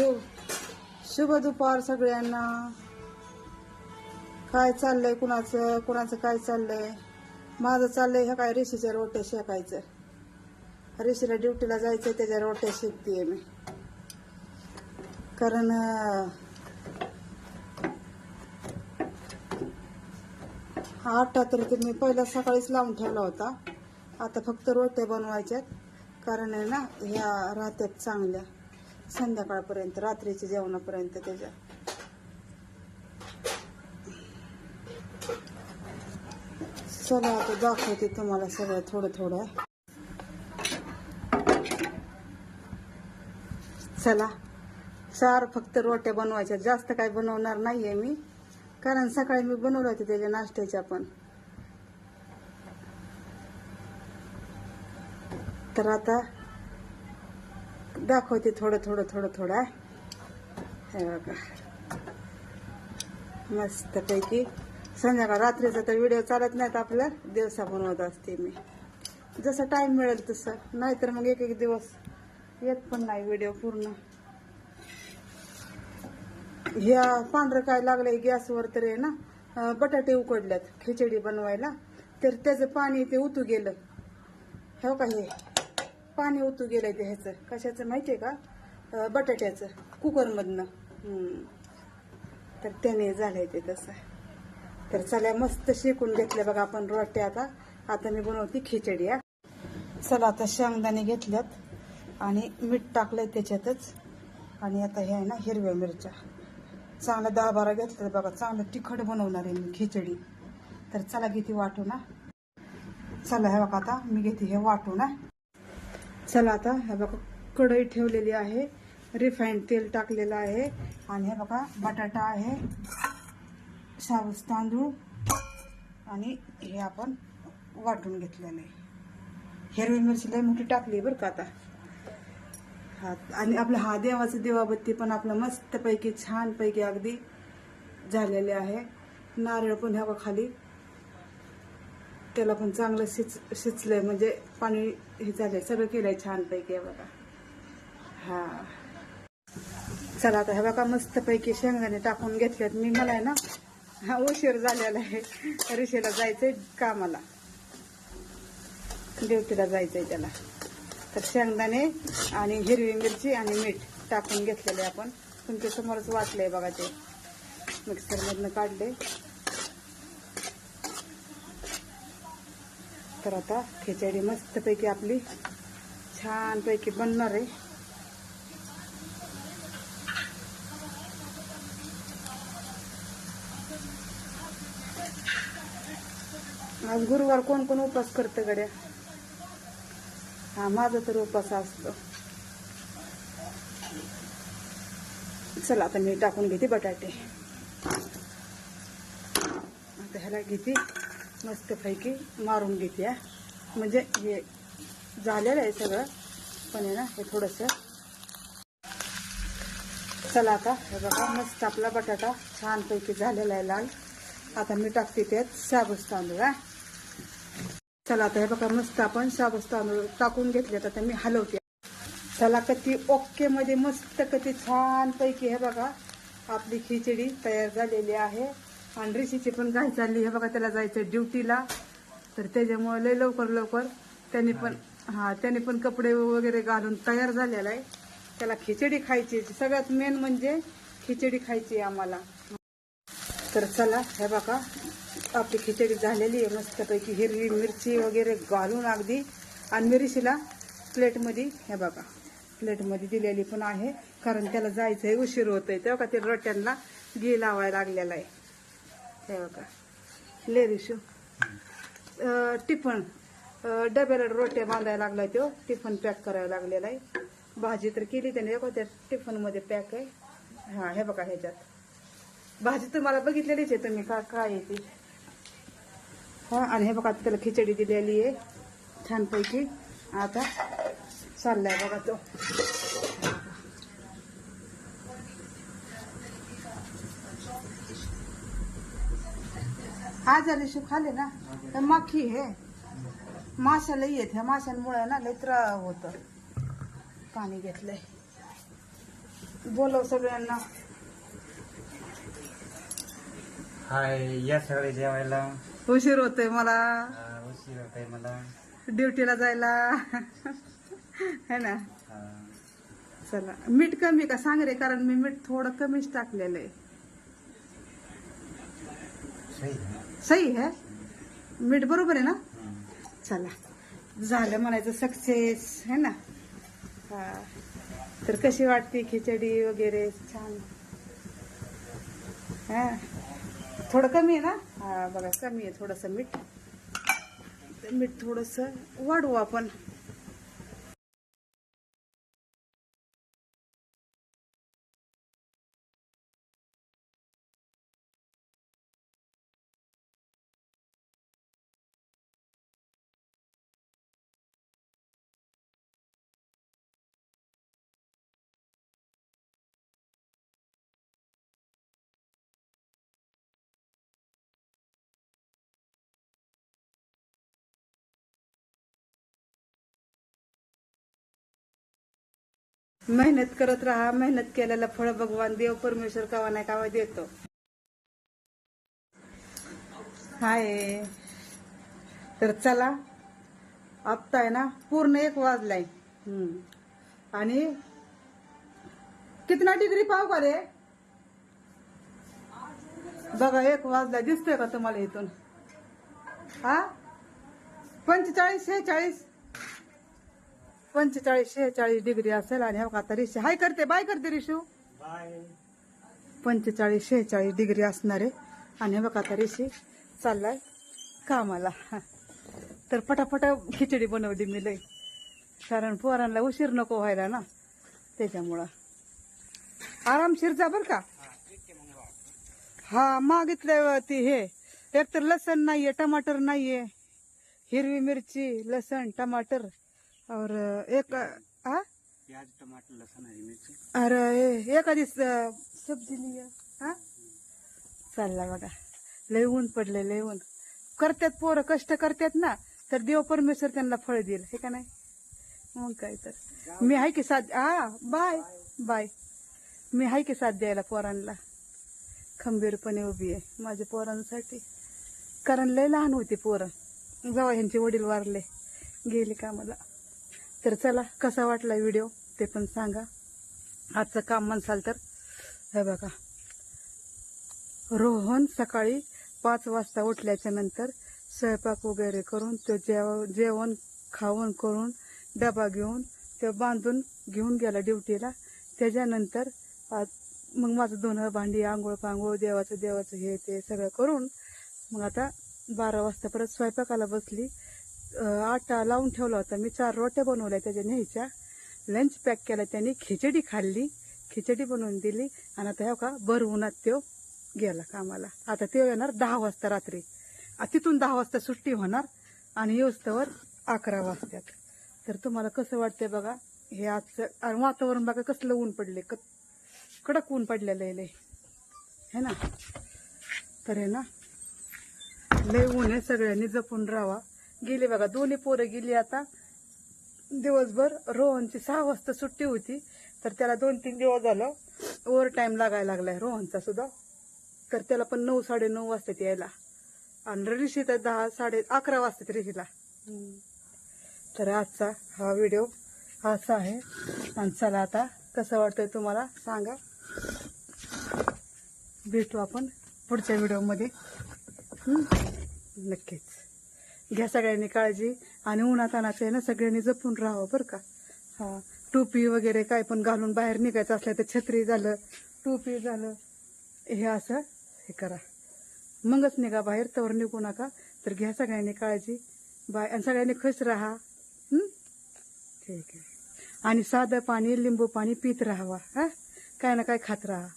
शुभ शुभ दुपार सगळ्यांना. काय चाललंय कुणाचं? कुणाचं काय चाललंय? माझं चाललंय ह्या काय ऋषीच्या रोट्या शेकायचं ऋषीला ड्युटीला जायचं त्याच्या रोट्या शेकतीये मी. कारण हा आटा तर मी पहिला सकाळीच लावून ठेवला होता. आता फक्त रोट्या बनवायच्यात. कारण आहे ना ह्या राहत्यात चांगल्या. संध्याकाळपर्यंत रात्रीच्या जेवणापर्यंत त्याच्या. चला आता दाखवते तुम्हाला सगळं थोडं थोडं. चला. चार फक्त रोट्या बनवायच्या. जास्त काय बनवणार नाहीये मी. कारण सकाळी मी बनवलं होते त्याच्या नाश्त्याच्या पण तर आता दाखवते थोडं थोडं थोडं थोडं हे. बघा. मस्त पैकी संध्याकाळ रात्रीचा तर व्हिडिओ चालत नाहीत आपल्या दिवसा बनवत असते मी. जसं टाइम मिळेल तसं. नाहीतर मग एक एक दिवस येत पण नाही व्हिडिओ पूर्ण. ह्या पांढरं काय लागलंय गॅसवर तर आहे ना बटाटे उकडल्यात खिचडी बनवायला. तर त्याचं पाणी ते उतू गेलं. हो का हे? पाणी उतू गेलंय ते ह्याचं. कशाचं माहितीये का? बटाट्याचं कुकरमधनं. हम्म. तर त्याने झालंय ते तसं. तर चला मस्त शेकून घेतल्या बघा आपण रोट्या आता. आता मी बनवते खिचडी या चला आता शेंगदाणे घेतल्यात आणि मीठ टाकलंय त्याच्यातच. आणि आता हे आहे ना हिरव्या मिरच्या. चांगला दहा बारा घेतलं बघा. चांगलं तिखट बनवणार आहे मी खिचडी. तर चला घेते वाटू ना चला हे बघा आता मी घेते हे वाटू ना चला आता हे बघा कढई ठेवलेली आहे रिफाईंड तेल टाकलेलं आहे आणि हे बघा बटाटा आहे शाबूस तांदूळ आणि हे आपण वाटून घेतलेलं आहे. हिरवी मिरची लय मोठी टाकली बरं का आता. हा आणि आपलं हा देवाचं देवाबत्ती पण आपलं मस्तपैकी छानपैकी अगदी झालेले आहे. नारळ पण ह्या खाली त्याला पण चांगलं शिच शिचलंय म्हणजे पाणी हे झालंय. सगळं केलंय छानपैकी आहे बघा. हा. चला आता हे बघा मस्तपैकी शेंगदाणे टाकून घेतल्यात. मी मला आहे ना हा उशीर झालेला आहे. ऋषीला जायचंय कामाला. ड्युटीला जायचंय त्याला. तर शेंगदाणे आणि हिरवी मिरची आणि मीठ टाकून घेतलेले आपण. तुमच्या समोरच वाटलंय बघा ते. मिक्सरमधनं काढले. तर आता खिचडी मस्तपैकी आपली छानपैकी बनणार आहे. आज गुरुवार कोण कोण उपास करतं गड्या? हा माझा तर उपास असतो. चला आता मी टाकून घेते बटाटे. आता ह्याला घेते. मस्तपैकी मारून घेते म्हणजे हे झालेलं आहे सगळं पण आहे ना हे थोडंसं. चला आता हे बघा मस्त आपला बटाटा छानपैकी झालेला आहे लाल. आता मी टाकते त्यात साबूस तांदूळ हा. चला आता हे बघा मस्त आपण साबूस तांदूळ टाकून घेतले आता मी हलवते. चला कती ओके मध्ये मस्त कधी छानपैकी हे बघा आपली खिचडी तयार झालेली आहे. आणि पण काय चालली हे बघा त्याला जायचं ड्युटीला. तर त्याच्यामुळे लय लवकर लवकर त्यांनी पण हा त्याने पण कपडे वगैरे घालून तयार झालेला आहे. त्याला खिचडी खायची सगळ्यात मेन म्हणजे खिचडी खायची आहे आम्हाला. तर चला हे बघा आपली खिचडी झालेली आहे. मस्तपैकी हिरवी मिरची वगैरे घालून अगदी. आणि मिरशीला प्लेटमध्ये हे बघा प्लेटमध्ये दिलेली पण आहे. कारण त्याला जायचं आहे उशीर आहे तेव्हा का ते रोट्यांना गी लावायला लागलेला आहे. हे बघा. ले रिशू हो. टिफन. डब्याला रोट्या बांधायला लागलाय तो. टिफन पॅक करायला लागलेला आहे. भाजी तर केली त्याने. बघा त्या टिफनमध्ये पॅक आहे. हा हे बघा ह्याच्यात. भाजी तुम्हाला बघितलेलीच आहे तुम्ही. का काय आहे ती? हा आणि हे बघा त्याला खिचडी दिलेली आहे. छानपैकी. आता चाललाय बघा तो. आज रिशू खाले ना तर माखी हे. माशा लई येत ह्या माशांमुळे ना लई त्रास होत. पाणी घेतलंय. बोलव सगळ्यांना. हाय या सगळे जेवायला. उशीर होतोय मला. हा, उशीर होत आहे मला. ड्युटीला जायला. है ना? हा. चला मीठ कमी का? सांग रे कारण मी मीठ थोडं कमीच टाकलेलं आहे. सही आहे. ना? सही है? मीठ बरोबर आहे ना? चला. झालं म्हणायचं सक्सेस है ना? हा. तर कशी वाटते खिचडी वगैरे? छान. हा. थोडं कमी आहे ना? हा बघा कमी आहे थोडंसं मीठ. तर मीठ थोडंसं वाढवू आपण. मेहनत करत राहा मेहनत केलेलं फळ भगवान देव परमेश्वर कावा नाही कावा देतो. हाय. तर चला आत्ता आहे ना पूर्ण एक वाजलाय. आणि कितना डिग्री पाव का रे? बघा एक वाजला दिसतोय का तुम्हाला इथून? हा? पंचेचाळीस शेहेचाळीस? पंचेचाळीस शेहेचाळीस डिग्री असेल आणि हो का आता रिशी हाय करते बाय करते रिशू बाय. पंचेचाळीस शेहेचाळीस डिग्री असणार आहे. आणि हे बघा आता रिशी चाललाय कामाला. तर पटापट खिचडी बनवली मी लई कारण पोरांना उशीर नको व्हायला ना त्याच्यामुळं. आरामशीर जा बर का. हा मागितलंय ती हे. एक तर लसण नाहीये टमाटर नाहीये. हिरवी मिरची लसण टमाटर. और एक आ? प्याज टमाटर लसन हरी मिर्ची अरे एखादी स- सब्जी लिया हा चालला बघा लय ऊन पडले लय ऊन. करतात पोरं कष्ट करतात ना तर देव परमेश्वर त्यांना फळ देईल हे का नाही? मग काय तर. मी आहे की साथ हा बाय बाय. मी आहे की साथ द्यायला पोरांना. खंबीरपणे उभी आहे माझ्या पोरांसाठी. कारण लय लहान होती पोरं. जेव्हा ह्यांचे वडील वारले गेले कामाला. तर चला कसा वाटला व्हिडिओ ते पण सांगा. आजचं काम म्हणसाल तर. हे बघा. रोहन सकाळी पाच वाजता उठल्याच्या नंतर स्वयंपाक वगैरे करून तो जेव जेवण खावण करून डबा घेऊन तो बांधून घेऊन गेला ड्युटीला. त्याच्यानंतर आज मग माझं दोन भांडी आंघोळ पांघोळ देवाचं देवाचं हे ते सगळं करून मग आता बारा वाजता परत स्वयंपाकाला बसली. आटा लावून ठेवला होता. मी चार रोट्या बनवल्या त्याच्या न्यायच्या लंच पॅक केला त्यांनी खिचडी खाल्ली. खिचडी बनवून दिली. आणि आता हो का भर उन्हात त्यो गेला कामाला. आता त्यो येणार दहा वाजता रात्री. तिथून दहा वाजता सुट्टी होणार. आणि येऊस्तवर अकरा वाजतात. तर तुम्हाला कसं वाटतंय बघा हे आजचं वातावरण बघा कसलं ऊन पडले क कडक ऊन पडलेलं आहे लय. है ना? तर हे ना? लय ऊन आहे. सगळ्यांनी जपून राहावा. गेली बघा दोन्ही पोरं गेली आता. दिवसभर रोहनची सहा वाजता सुट्टी होती तर त्याला दोन तीन दिवस झालं ओव्हर टाइम लागायला लागलाय रोहनचा सुद्धा. तर त्याला पण नऊ साडे नऊ वाजता यायला. आणि ऋषी तर दहा साडे अकरा वाजतात ऋषीला तर आजचा हा व्हिडिओ असा आहे. आणि चला आता कसं वाटतंय तुम्हाला सांगा. भेटू आपण पुढच्या व्हिडिओमध्ये नक्कीच. घ्या सगळ्यांनी काळजी आणि उन्हातानाचं आहे ना सगळ्यांनी जपून राहावं बरं का. हा टोपी वगैरे काय पण घालून बाहेर निघायचं असलं तर छत्री झालं टोपी झालं हे असं हे करा. मगच निघा बाहेर तवर निघू नका तर घ्या सगळ्यांनी काळजी. बाय आणि सगळ्यांनी खुश राहा. ठीक आहे. आणि साधं पाणी लिंबू पाणी पित राहावा. हा? काय ना काय खात राहा.